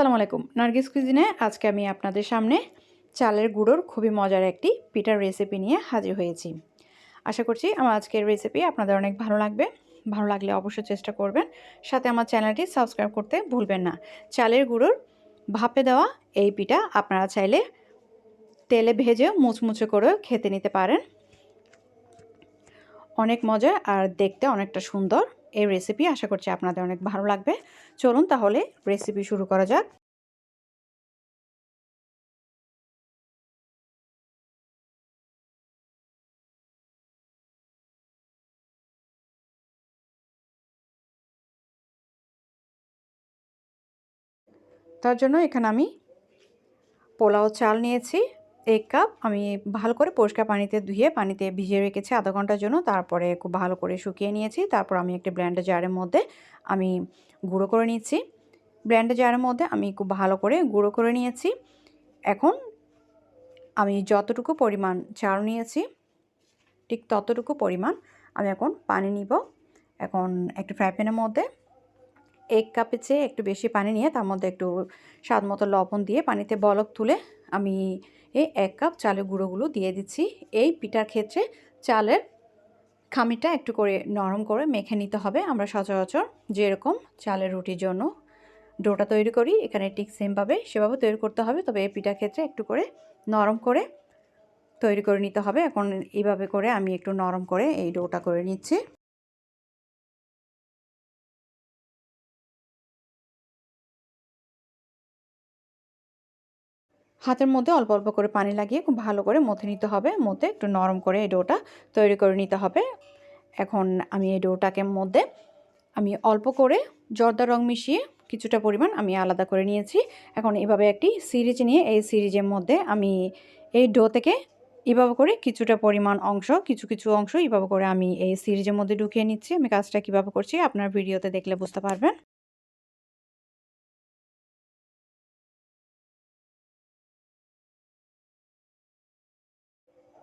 আসসালামু আলাইকুম। নার্গিস কুজিনে আজকে আমি আপনাদের সামনে চালের গুঁড়োর খুবই মজার একটি পিঠার রেসিপি নিয়ে হাজির হয়েছি। আশা করছি আমার আজকের রেসিপি আপনাদের অনেক ভালো লাগবে। ভালো লাগলে অবশ্যই চেষ্টা করবেন। সাথে আমার চ্যানেলটি সাবস্ক্রাইব করতে ভুলবেন না। চালের গুঁড়োর ভাপে দেওয়া এই পিঠা আপনারা চাইলে তেলে ভেজে মুচমুচে করে খেতে নিতে পারেন। অনেক মজা আর দেখতে অনেকটা সুন্দর। এই রেসিপি আশা করছি আপনাদের অনেক ভালো লাগবে। চলুন তাহলে রেসিপি শুরু করা যাক। তার জন্য এখানে আমি পোলাও চাল নিয়েছি, এক কাপ। আমি ভালো করে পরিষ্কার পানিতে ধুয়ে পানিতে ভিজিয়ে রেখেছি আধা ঘণ্টার জন্য। তারপরে খুব ভালো করে শুকিয়ে নিয়েছি। তারপর আমি একটি ব্র্যান্ডের জারের মধ্যে আমি গুঁড়ো করে নিয়েছি। ব্র্যান্ডের জারের মধ্যে আমি খুব ভালো করে গুঁড়ো করে নিয়েছি। এখন আমি যতটুকু পরিমাণ চাল নিয়েছি, ঠিক ততটুকু পরিমাণ আমি এখন পানি নিব। এখন একটি ফ্রাই প্যানের মধ্যে এক কাপের চেয়ে একটু বেশি পানি নিয়ে তার মধ্যে একটু স্বাদ মতো লবণ দিয়ে পানিতে বলক তুলে আমি এই এক কাপ চালের গুঁড়োগুলো দিয়ে দিচ্ছি। এই পিঠার ক্ষেত্রে চালের খামিটা একটু করে নরম করে মেখে নিতে হবে। আমরা সচরাচর যেরকম চালের রুটির জন্য ডোটা তৈরি করি, এখানে ঠিক সেমভাবে সেভাবে তৈরি করতে হবে। তবে এই পিঠার ক্ষেত্রে একটু করে নরম করে তৈরি করে নিতে হবে। এখন এইভাবে করে আমি একটু নরম করে এই ডোটা করে নিচ্ছি। হাতের মধ্যে অল্প অল্প করে পানি লাগিয়ে খুব ভালো করে মথে নিতে হবে। মধ্যে একটু নরম করে এই ডোটা তৈরি করে নিতে হবে। এখন আমি এই ডোটাকে মধ্যে আমি অল্প করে জর্দা রং মিশিয়ে কিছুটা পরিমাণ আমি আলাদা করে নিয়েছি। এখন এভাবে একটি সিরিজ নিয়ে এই সিরিজের মধ্যে আমি এই ডো থেকে এভাবে করে কিছুটা পরিমাণ অংশ, কিছু কিছু অংশ এভাবে করে আমি এই সিরিজের মধ্যে ঢুকিয়ে নিচ্ছি। আমি কাজটা কীভাবে করছি আপনার ভিডিওতে দেখলে বুঝতে পারবেন।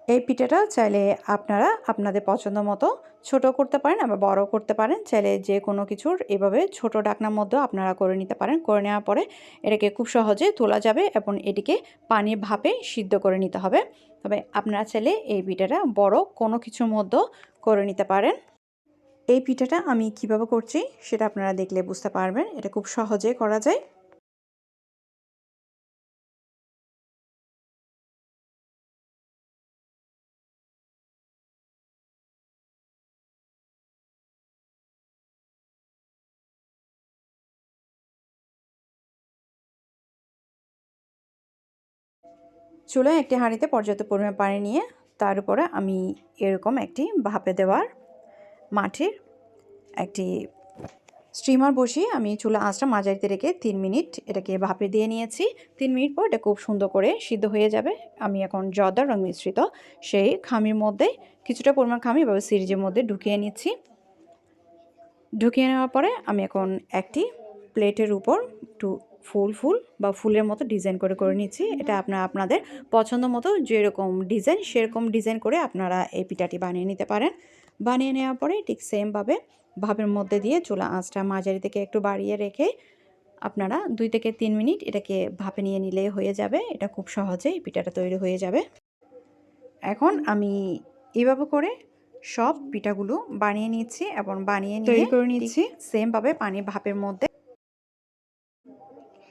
এই পিঠাটা চাইলে আপনারা আপনাদের পছন্দ মতো ছোটো করতে পারেন আবার বড় করতে পারেন। চাইলে যে কোনো কিছুর এভাবে ছোট ডাকনার মধ্যেও আপনারা করে নিতে পারেন। করে নেওয়ার পরে এটাকে খুব সহজে তোলা যাবে এবং এটিকে পানি ভাপে সিদ্ধ করে নিতে হবে। তবে আপনারা চাইলে এই পিঠাটা বড় কোনো কিছুর মধ্যেও করে নিতে পারেন। এই পিঠাটা আমি কীভাবে করছি সেটা আপনারা দেখলে বুঝতে পারবেন। এটা খুব সহজে করা যায়। চুলায় একটি হাঁড়িতে পর্যাপ্ত পরিমাণ পানি নিয়ে তার উপরে আমি এরকম একটি ভাপে দেওয়ার মাটির একটি স্টিমার বসিয়ে আমি চুলা আঁচটা মাঝারিতে রেখে তিন মিনিট এটাকে ভাপে দিয়ে নিয়েছি। তিন মিনিট পর এটা খুব সুন্দর করে সিদ্ধ হয়ে যাবে। আমি এখন জর্দার রং মিশ্রিত সেই খামির মধ্যে কিছুটা পরিমাণ খামি এভাবে সিরিজের মধ্যে ঢুকিয়ে নিচ্ছি। ঢুকিয়ে নেওয়ার পরে আমি এখন একটি প্লেটের উপর একটু ফুল ফুল বা ফুলের মতো ডিজাইন করে করে নিচ্ছি। এটা আপনারা আপনাদের পছন্দ মতো যেরকম ডিজাইন সেরকম ডিজাইন করে আপনারা এই পিঠাটি বানিয়ে নিতে পারেন। বানিয়ে নেওয়ার পরে ঠিক সেমভাবে ভাবের মধ্যে দিয়ে চুলা আঁচটা মাঝারি থেকে একটু বাড়িয়ে রেখে আপনারা দুই থেকে তিন মিনিট এটাকে ভাপে নিয়ে নিলে হয়ে যাবে। এটা খুব সহজেই পিঠাটা তৈরি হয়ে যাবে। এখন আমি এভাবে করে সব পিঠাগুলো বানিয়ে নিচ্ছি এবং বানিয়ে নিয়ে করে নিচ্ছি। সেমভাবে পানি ভাপের মধ্যে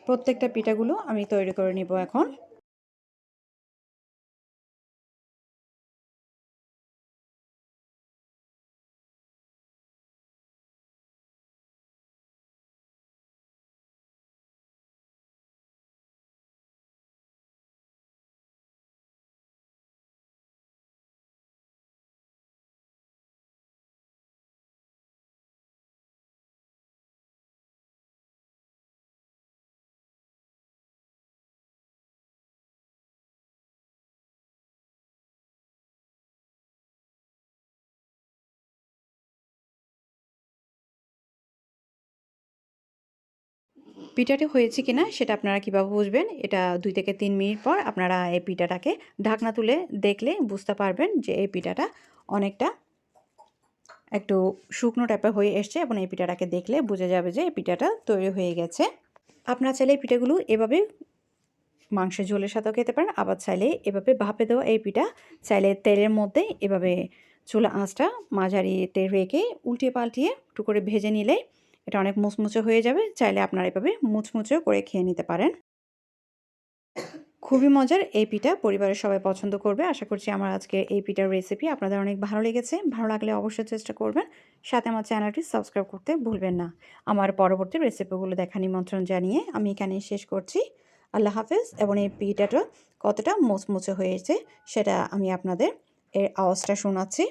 প্রত্যেকটা পিঠাগুলো আমি তৈরি করে নিব এখন। পিঠাটি হয়েছে কিনা সেটা আপনারা কীভাবে বুঝবেন, এটা দুই থেকে তিন মিনিট পর আপনারা এই পিঠাটাকে ঢাকনা তুলে দেখলে বুঝতে পারবেন যে এই পিঠাটা অনেকটা একটু শুকনো টাইপের হয়ে এসছে এবং এই পিঠাটাকে দেখলে বোঝা যাবে যে এই পিঠাটা তৈরি হয়ে গেছে। আপনারা চাইলে এই পিঠাগুলো এভাবে মাংসের ঝোলের সাথেও খেতে পারেন, আবার চাইলে এভাবে ভাপে দেওয়া এই পিঠা, চাইলে তেলের মধ্যে এভাবে চুলা আঁচটা মাঝারিতে রেখে উল্টিয়ে পাল্টিয়ে একটু করে ভেজে নিলে এটা অনেক মুচমুচে হয়ে যাবে, চাইলে আপনারা এভাবে মুচমুচে করে খেয়ে নিতে পারেন। খুবই মজার এই পিঠা, পরিবারের সবাই পছন্দ করবে। আশা করছি আমার আজকে এই পিঠার রেসিপি আপনাদের অনেক ভালো লেগেছে। ভালো লাগলে অবশ্যই চেষ্টা করবেন। সাথে আমার চ্যানেলটি সাবস্ক্রাইব করতে ভুলবেন না। আমার পরবর্তী রেসিপিগুলো দেখা নিমন্ত্রণ জানিয়ে আমি এখানে শেষ করছি। আল্লাহ হাফেজ। এবং এই পিঠাটা কতটা মুচমুচে হয়েছে, সেটা আমি আপনাদের এর আওয়াজটা শোনাচ্ছি।